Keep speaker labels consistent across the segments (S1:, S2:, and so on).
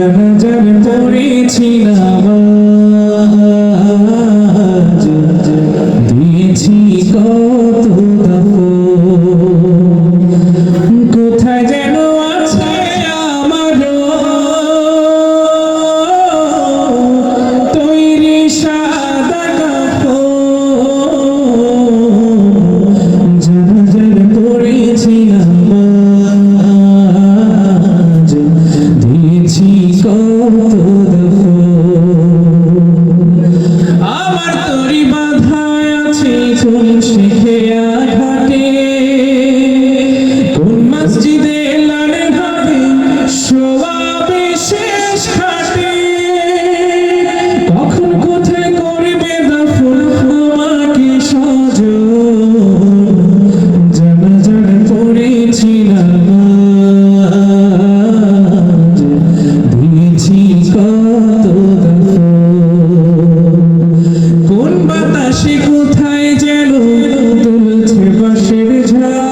S1: জানাজার পড়েছিলাম আজ, দিয়েছি কত আছে কোন শিখে ঘাটে Bishnu.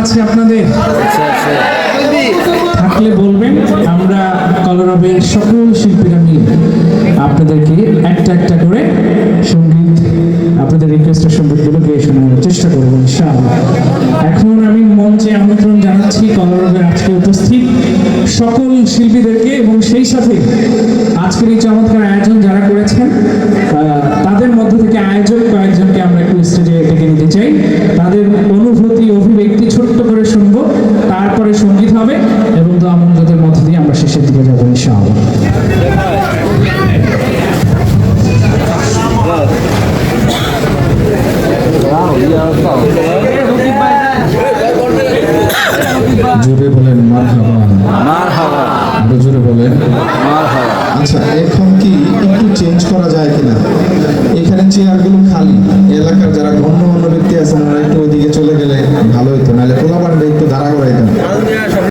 S1: আছে আপনাদের? থাকলে বলবেন, আমরা কলরবের সকল শিল্পীরা মিলে আপনাদেরকে একটা একটা করে সংগীত, আপনাদের রিকোয়েস্টের সঙ্গীতগুলো গিয়ে শোনানোর চেষ্টা করব এখন আমি মঞ্চে আমন্ত্রণ জানাচ্ছি কলরবের আজকে উপস্থিত সকল শিল্পীদেরকে এবং সেই সাথে আজকের এই চমৎকার আয়োজন যারা করেছেন তাদের
S2: জোরে বলেন মার হাবা
S3: মার হাওয়া
S2: আরও জোরে বলেন।
S3: মার হাওয়া
S4: আচ্ছা এখন কি একটু চেঞ্জ করা যায় কিনা? এখানে চেয়ারগুলো খালি এলাকার যারা গণ্যমান্য